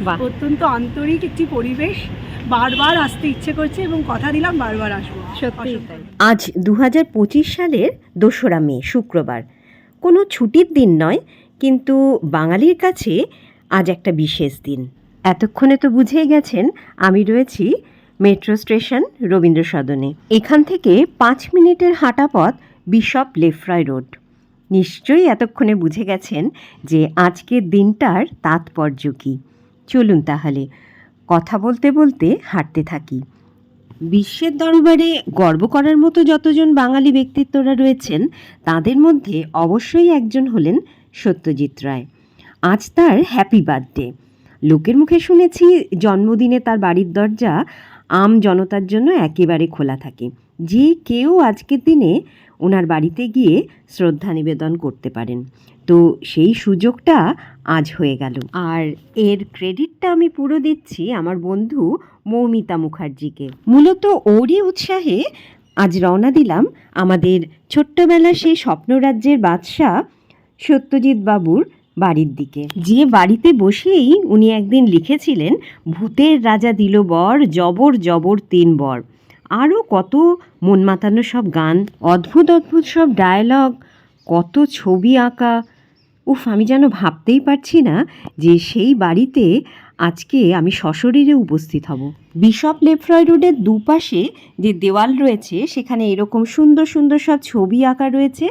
অত্যন্ত আন্তরিক একটি পরিবেশ। বারবার আসতে ইচ্ছে করছে এবং কথা দিলাম বারবার আসব। তাই। আজ দু সালের দোসরা মে শুক্রবার। কোনো ছুটির দিন নয় কিন্তু বাঙালির কাছে আজ একটা বিশেষ দিন। এতক্ষণে তো বুঝেই গেছেন আমি রয়েছি মেট্রো স্টেশন রবীন্দ্র সদনে। এখান থেকে পাঁচ মিনিটের হাঁটা পথ বিশপ লেফ্রয় রোড। নিশ্চয়ই এতক্ষণে বুঝে গেছেন যে আজকের দিনটার তাৎপর্য কী। চলুন তাহলে। কথা বলতে বলতে হাঁটতে থাকি। বিশ্বের দরবারে গর্ব করার মতো যতজন বাঙালি ব্যক্তিত্বরা রয়েছেন, তাদের মধ্যে অবশ্যই একজন হলেন সত্যজিৎ রায়। আজ তার হ্যাপি বার্থডে লোকের মুখে শুনেছি জন্মদিনে তার বাড়ির দরজা আম জনতার জন্য একেবারে খোলা থাকে। যে কেউ আজকের দিনে ওনার বাড়িতে গিয়ে শ্রদ্ধা নিবেদন করতে পারেন। তো সেই সুযোগটা আজ হয়ে গেল। আর এর ক্রেডিটটা আমি পুরো দিচ্ছি আমার বন্ধু মৌমিতা মুখার্জিকে। মূলত ওরই উৎসাহে আজ রওনা দিলাম আমাদের ছোট্টবেলা সেই স্বপ্নরাজ্যের বাদশাহ সত্যজিৎ বাবুর বাড়ির দিকে। যে বাড়িতে বসেই উনি একদিন লিখেছিলেন, ভূতের রাজা দিল বর, জবর জবর তিন বর। আরও কত মন মাতানো সব গান, অদ্ভুত অদ্ভুত সব ডায়লগ কত ছবি আঁকা উফ, আমি যেন ভাবতেই পারছি না যে সেই বাড়িতে আজকে আমি সশরীরে উপস্থিত হব। বিশপ লেফ্রয় রোডের দুপাশে যে দেওয়াল রয়েছে, সেখানে এরকম সুন্দর সুন্দর সব ছবি আঁকা রয়েছে।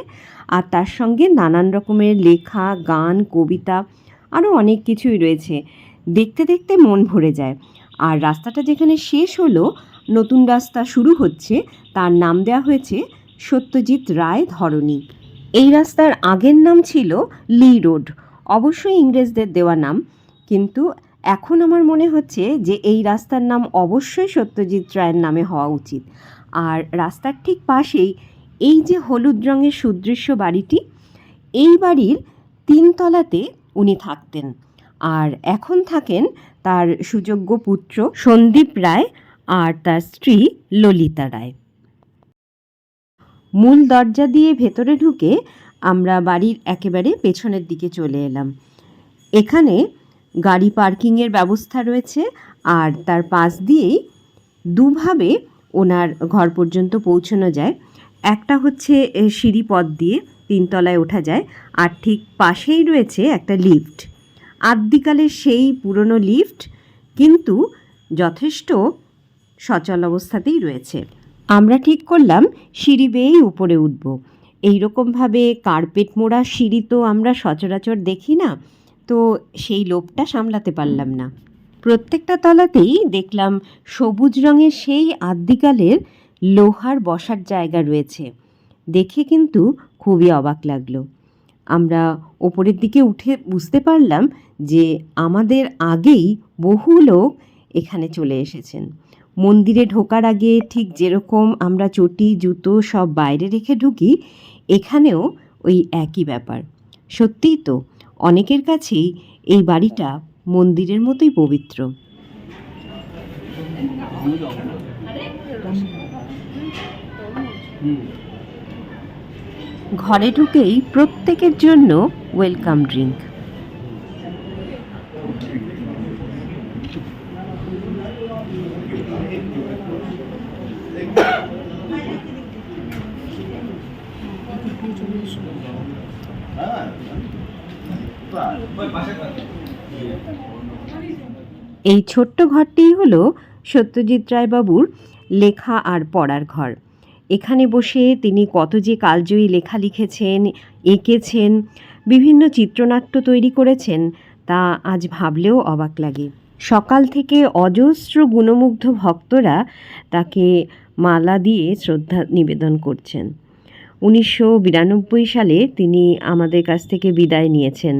আর তার সঙ্গে নানান রকমের লেখা, গান, কবিতা, আরও অনেক কিছুই রয়েছে। দেখতে দেখতে মন ভরে যায়। আর রাস্তাটা যেখানে শেষ হলো, নতুন রাস্তা শুরু হচ্ছে, তার নাম দেওয়া হয়েছে সত্যজিৎ রায় ধরণী। এই রাস্তার আগের নাম ছিল লি রোড। অবশ্যই ইংরেজদের দেওয়া নাম। কিন্তু এখন আমার মনে হচ্ছে যে এই রাস্তার নাম অবশ্যই সত্যজিৎ রায়ের নামে হওয়া উচিত। আর রাস্তার ঠিক পাশেই এই যে হলুদ রঙের সুদৃশ্য বাড়িটি, এই বাড়ির তিনতলাতে উনি থাকতেন। আর এখন থাকেন তার সুযোগ্য পুত্র সন্দীপ রায় আর তার স্ত্রী ললিতা রায়। মূল দরজা দিয়ে ভেতরে ঢুকে আমরা বাড়ির একেবারে পেছনের দিকে চলে এলাম। এখানে গাড়ি পার্কিংয়ের ব্যবস্থা রয়েছে আর তার পাশ দিয়েই দুভাবে ওনার ঘর পর্যন্ত পৌঁছানো যায়। একটা হচ্ছে সিঁড়ি পথ দিয়ে তিনতলায় ওঠা যায় আর ঠিক পাশেই রয়েছে একটা লিফট। আদ্যিকালের সেই পুরনো লিফট কিন্তু যথেষ্ট সচল অবস্থাতেই রয়েছে। আমরা ঠিক করলাম, সিঁড়ি বেয়েই উপরে উঠব। এইরকমভাবে কার্পেট মোড়া সিঁড়ি তো আমরা সচরাচর দেখি না, তো সেই লোভটা সামলাতে পারলাম না। প্রত্যেকটা তলাতেই দেখলাম সবুজ রঙের সেই আদ্যিকালের লোহার বসার জায়গা রয়েছে। দেখে কিন্তু খুবই অবাক লাগল। আমরা ওপরের দিকে উঠে বুঝতে পারলাম যে আমাদের আগেই বহু লোক এখানে চলে এসেছেন। মন্দিরে ঢোকার আগে ঠিক যেরকম আমরা চটি, জুতো সব বাইরে রেখে ঢুকি, এখানেও ওই একই ব্যাপার। সত্যিই তো, অনেকের কাছেই এই বাড়িটা মন্দিরের মতোই পবিত্র। ঘরে ঢুকেই প্রত্যেকের জন্য ওয়েলকাম ড্রিঙ্ক এই ছোট্ট ঘরটিই হলো সত্যজিৎ রায়বাবুর লেখা আর পড়ার ঘর। এখানে বসে তিনি কত যে কালজয়ী লেখা লিখেছেন, এঁকেছেন, বিভিন্ন চিত্রনাট্য তৈরি করেছেন, তা আজ ভাবলেও অবাক লাগে। সকাল থেকে অজস্র গুণমুগ্ধ ভক্তরা তাকে মালা দিয়ে শ্রদ্ধা নিবেদন করছেন। উনিশশো বিরানব্বই সালে তিনি আমাদের কাছ থেকে বিদায় নিয়েছেন।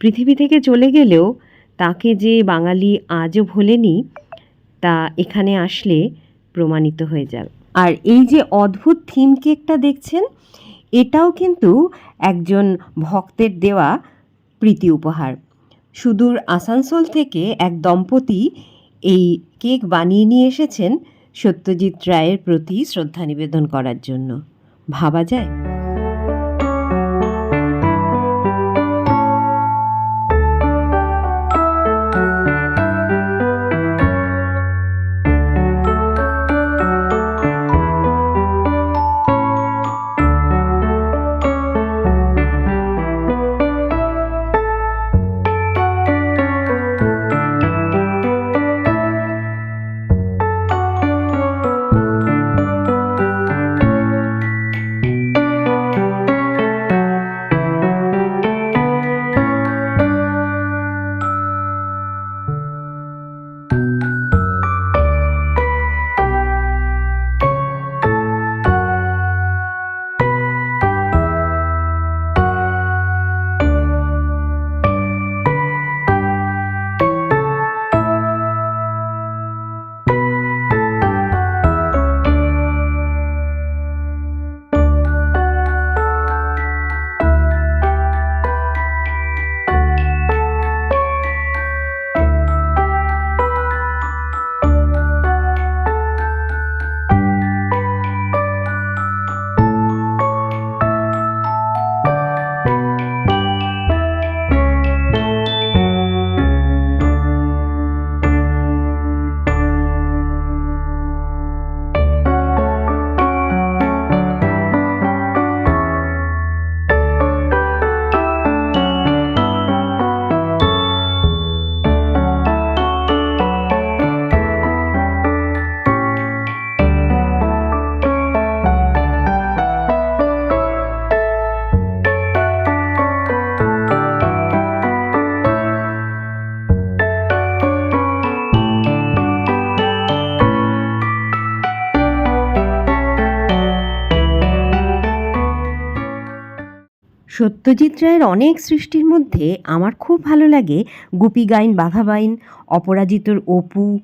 পৃথিবী থেকে চলে গেলেও তাকে যে বাঙালি আজও ভোলেনি, তা এখানে আসলে প্রমাণিত হয়ে যাবে। আর এই যে অদ্ভুত থিম কেকটা দেখছেন, এটাও কিন্তু একজন ভক্তের দেওয়া প্রীতি উপহার। সুদূর আসানসোল থেকে এক দম্পতি এই কেক বানিয়ে নিয়ে এসেছেন সত্যজিৎ রায়ের প্রতি শ্রদ্ধা নিবেদন করার জন্য। ভাবা যায়? সত্যজিৎ রায়ের অনেক সৃষ্টির মধ্যে আমার খুব ভালো লাগে গুপি গাইন বাঘাবাইন অপরাজিতর অপু,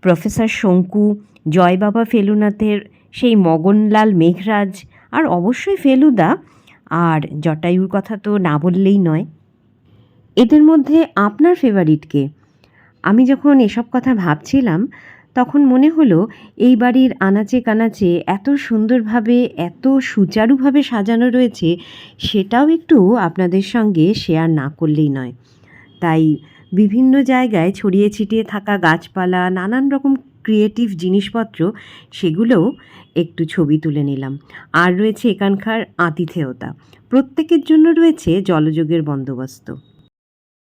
প্রফেসর শঙ্কু, জয় বাবা ফেলুনাথের সেই মগনলাল মেঘরাজ, আর অবশ্যই ফেলুদা। আর জটায়ুর কথা তো না বললেই নয়। এদের মধ্যে আপনার ফেভারিটকে আমি যখন এসব কথা ভাবছিলাম তখন মনে হলো, এই বাড়ির আনাচে কানাচে এত সুন্দরভাবে, এত সুচারুভাবে সাজানো রয়েছে, সেটাও একটু আপনাদের সঙ্গে শেয়ার না করলেই নয়। তাই বিভিন্ন জায়গায় ছড়িয়ে ছিটিয়ে থাকা গাছপালা, নানান রকম ক্রিয়েটিভ জিনিসপত্র, সেগুলোও একটু ছবি তুলে নিলাম। আর রয়েছে এখানকার আতিথেয়তা। প্রত্যেকের জন্য রয়েছে জলযোগের বন্দোবস্ত।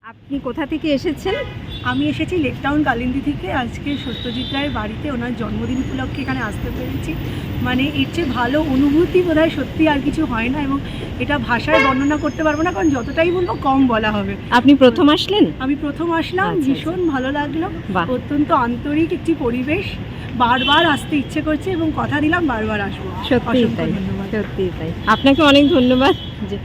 আপনি কোথা থেকে এসেছেন? আমি এসেছি লেকটাউন কালিন্দি থেকে। আজকে সত্যজিৎ রায়ের বাড়িতে ওনার জন্মদিন উপলক্ষে এখানে আসতে পেরেছি। মানে এর চেয়ে ভালো অনুভূতি বোধহয় সত্যি আর কিছু হয় না এবং এটা ভাষায় বর্ণনা করতে পারব না কারণ যতটাই বলব কম বলা হবে। আপনি প্রথম আসলেন? আমি প্রথম আসলাম আচ্ছা, ভীষণ ভালো লাগল। অত্যন্ত আন্তরিক একটি পরিবেশ। বারবার আসতে ইচ্ছে করছে এবং কথা দিলাম বারবার আসব। তাই। ধন্যবাদ। সত্যিই তাই। আপনাকে অনেক ধন্যবাদ। যে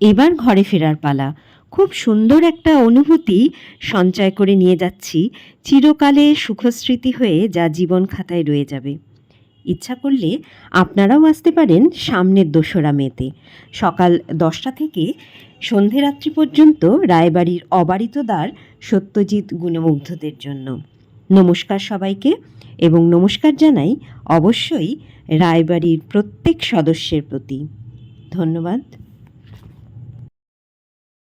এবার ঘরে ফেরার পালা। খুব সুন্দর একটা অনুভূতি সঞ্চয় করে নিয়ে যাচ্ছি। চিরকালে সুখস্মৃতি হয়ে যা জীবন খাতায় রয়ে যাবে। ইচ্ছা করলে আপনারাও আসতে পারেন সামনের দোসরা মেতে। সকাল দশটা থেকে সন্ধে রাত্রি পর্যন্ত রায়বাড়ির অবারিত দ্বার সত্যজিৎ গুণমুগ্ধদের জন্য। নমস্কার সবাইকে এবং নমস্কার জানাই অবশ্যই রায়বাড়ির প্রত্যেক সদস্যের প্রতি। ধন্যবাদ।